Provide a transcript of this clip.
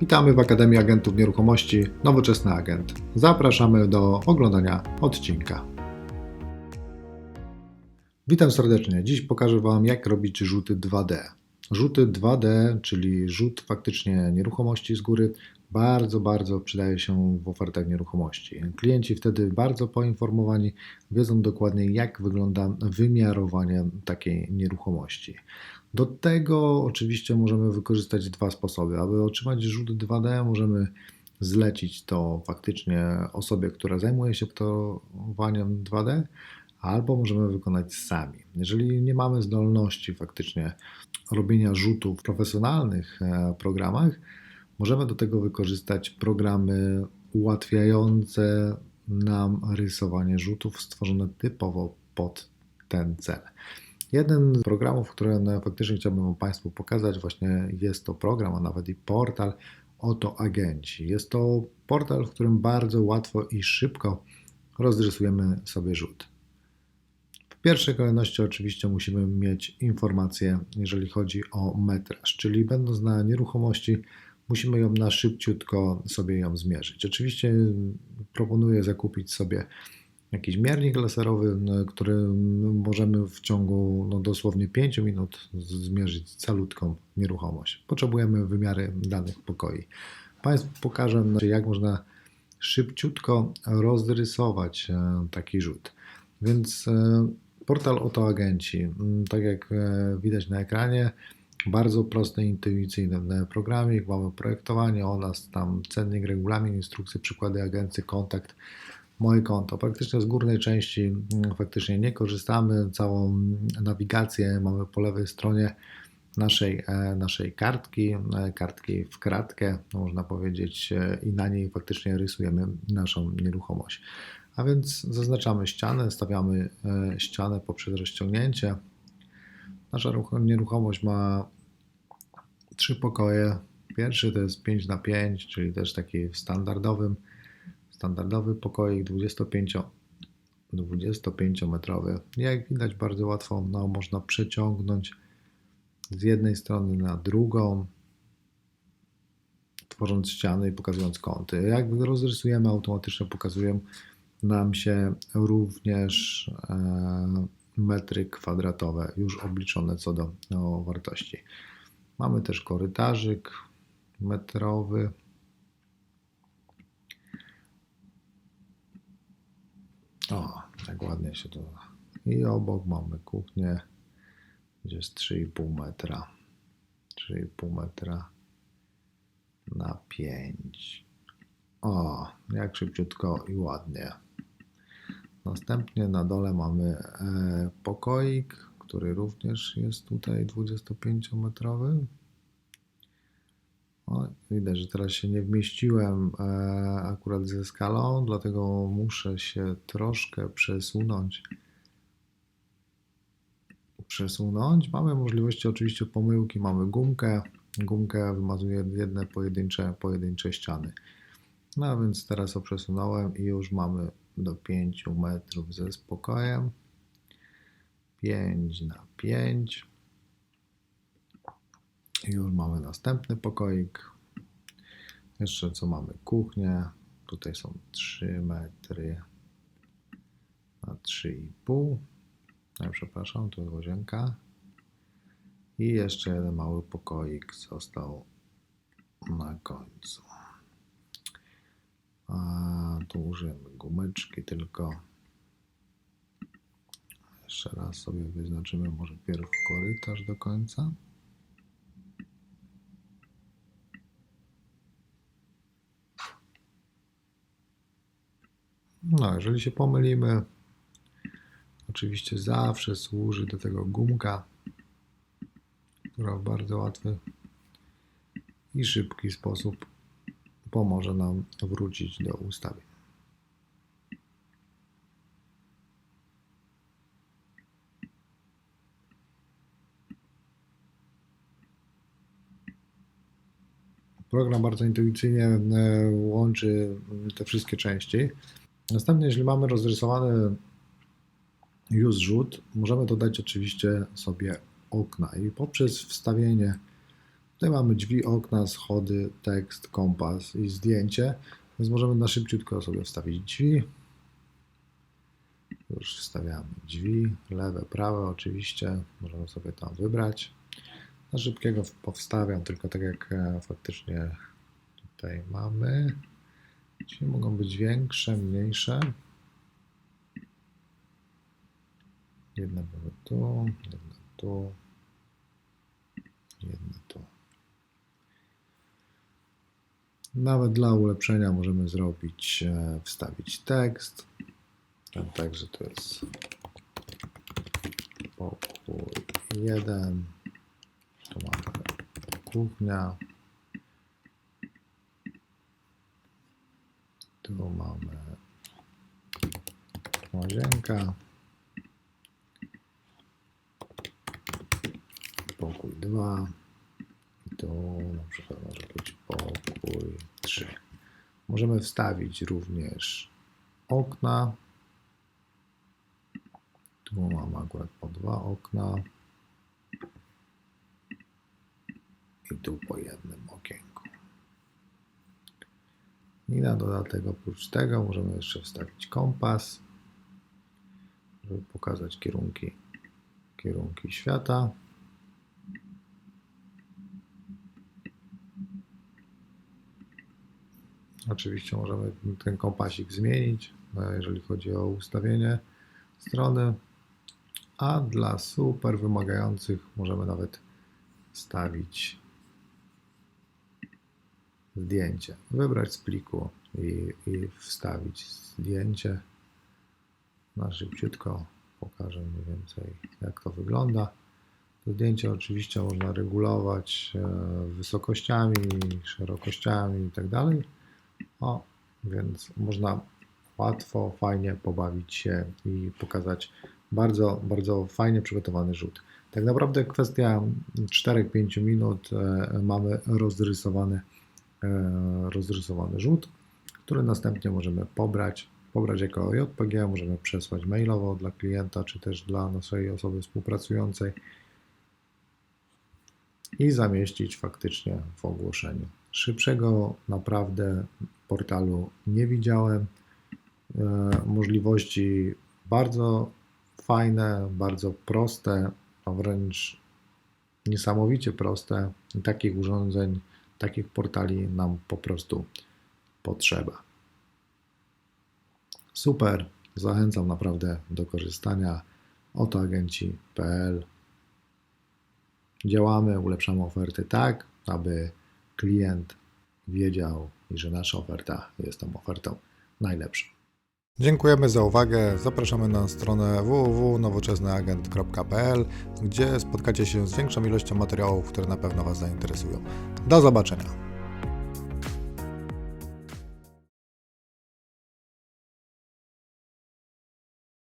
Witamy w Akademii Agentów Nieruchomości Nowoczesny Agent. Zapraszamy do oglądania odcinka. Witam serdecznie. Dziś pokażę Wam, jak robić rzuty 2D. Rzuty 2D, czyli rzut faktycznie nieruchomości z góry, bardzo, bardzo przydaje się w ofertach nieruchomości. Klienci wtedy bardzo poinformowani wiedzą dokładnie, jak wygląda wymiarowanie takiej nieruchomości. Do tego oczywiście możemy wykorzystać dwa sposoby. Aby otrzymać rzut 2D, możemy zlecić to faktycznie osobie, która zajmuje się projektowaniem 2D, albo możemy wykonać sami. Jeżeli nie mamy zdolności faktycznie robienia rzutów w profesjonalnych e, programach, możemy do tego wykorzystać programy ułatwiające nam rysowanie rzutów stworzone typowo pod ten cel. Jeden z programów, które faktycznie chciałbym Państwu pokazać, właśnie jest to program, a nawet i portal Oto Agenci. Jest to portal, w którym bardzo łatwo i szybko rozrysujemy sobie rzut. W pierwszej kolejności oczywiście musimy mieć informacje, jeżeli chodzi o metraż, czyli będąc na nieruchomości, musimy ją na szybciutko sobie ją zmierzyć. Oczywiście proponuję zakupić sobie jakiś miernik laserowy, no, który możemy w ciągu no, dosłownie 5 minut zmierzyć calutką nieruchomość. Potrzebujemy wymiary danych pokoi. Państwu pokażę, jak można szybciutko rozrysować e, taki rzut. Więc e, portal Oto Agenci, tak jak e, widać na ekranie, bardzo prosty, intuicyjny programik, mamy projektowanie oraz tam cennik, regulamin, instrukcje, przykłady agencji, kontakt, moje konto. Praktycznie z górnej części mm, faktycznie nie korzystamy. Całą nawigację mamy po lewej stronie naszej, e, naszej kartki, e, kartki w kratkę, można powiedzieć, e, i na niej faktycznie rysujemy naszą nieruchomość. A więc zaznaczamy ścianę, stawiamy ścianę poprzez rozciągnięcie. Nasza nieruchomość ma trzy pokoje. Pierwszy to jest 5 na 5, czyli też taki w standardowym Standardowy pokoik 25 25-metrowy. Jak widać, bardzo łatwo no, można przeciągnąć z jednej strony na drugą, tworząc ściany i pokazując kąty. Jak rozrysujemy, automatycznie pokazują nam się również e, metry kwadratowe, już obliczone co do no, wartości. Mamy też korytarzyk metrowy, O, tak ładnie się to. I obok mamy kuchnię, gdzie jest 3,5 metra. 3,5 metra na 5. O, jak szybciutko i ładnie. Następnie na dole mamy e, pokoik, który również jest tutaj 25-metrowy. O, widać, że teraz się nie wmieściłem e, akurat ze skalą, dlatego muszę się troszkę przesunąć. Przesunąć. Mamy możliwości oczywiście pomyłki, mamy gumkę. Gumkę wymazuje jedne pojedyncze, pojedyncze ściany. No więc teraz o przesunąłem i już mamy do 5 metrów ze spokojem. 5 na 5. Już mamy następny pokoik. Jeszcze co mamy? Kuchnię. Tutaj są 3 metry na 3,5. No, przepraszam, tu jest łazienka. I jeszcze jeden mały pokoik został na końcu. A tu użyjemy gumeczki tylko. Jeszcze raz sobie wyznaczymy może pierw korytarz do końca. No, jeżeli się pomylimy, oczywiście zawsze służy do tego gumka, która w bardzo łatwy i szybki sposób pomoże nam wrócić do ustawień. Program bardzo intuicyjnie e, łączy te wszystkie części. Następnie, jeżeli mamy rozrysowany już rzut, możemy dodać oczywiście sobie okna i poprzez wstawienie Tutaj mamy drzwi, okna, schody, tekst, kompas i zdjęcie, więc możemy na szybciutko sobie wstawić drzwi. Już wstawiamy drzwi, lewe, prawe oczywiście, możemy sobie tam wybrać. Na szybkiego powstawiam tylko tak jak e, faktycznie tutaj mamy. Drzwi mogą być większe, mniejsze. Jedna były tu, jedna tu, jedna tu. Nawet dla ulepszenia możemy zrobić, e, wstawić tekst. Także to jest pokój jeden. Tu mamy kuchnia. Tu mamy łazienka. Pokój 2. I tu na przykład może być pokój 3. Możemy wstawić również okna. Tu mamy akurat po dwa okna. I tu po jednym okienku. I na dodatek oprócz tego możemy jeszcze wstawić kompas, żeby pokazać kierunki, kierunki świata. Oczywiście możemy ten kompasik zmienić, no, jeżeli chodzi o ustawienie strony, a dla super wymagających możemy nawet wstawić zdjęcie. Wybrać z pliku i, i wstawić zdjęcie. Na szybciutko pokażę mniej więcej jak to wygląda. Zdjęcie oczywiście można regulować e, wysokościami, szerokościami i tak. O, więc można łatwo, fajnie pobawić się i pokazać bardzo, bardzo fajnie przygotowany rzut. Tak naprawdę kwestia 4-5 minut e, mamy rozrysowany, e, rozrysowany rzut, który następnie możemy pobrać, pobrać jako JPG, możemy przesłać mailowo dla klienta, czy też dla naszej osoby współpracującej i zamieścić faktycznie w ogłoszeniu. Szybszego naprawdę portalu nie widziałem. E, Możliwości bardzo fajne, bardzo proste, a wręcz niesamowicie proste. Takich urządzeń, takich portali nam po prostu potrzeba. Super, zachęcam naprawdę do korzystania. Oto agenci.pl. Działamy, ulepszamy oferty tak, aby klient wiedział, że nasza oferta jest tą ofertą najlepszą. Dziękujemy za uwagę. Zapraszamy na stronę www.nowoczesnyagent.pl, gdzie spotkacie się z większą ilością materiałów, które na pewno Was zainteresują. Do zobaczenia.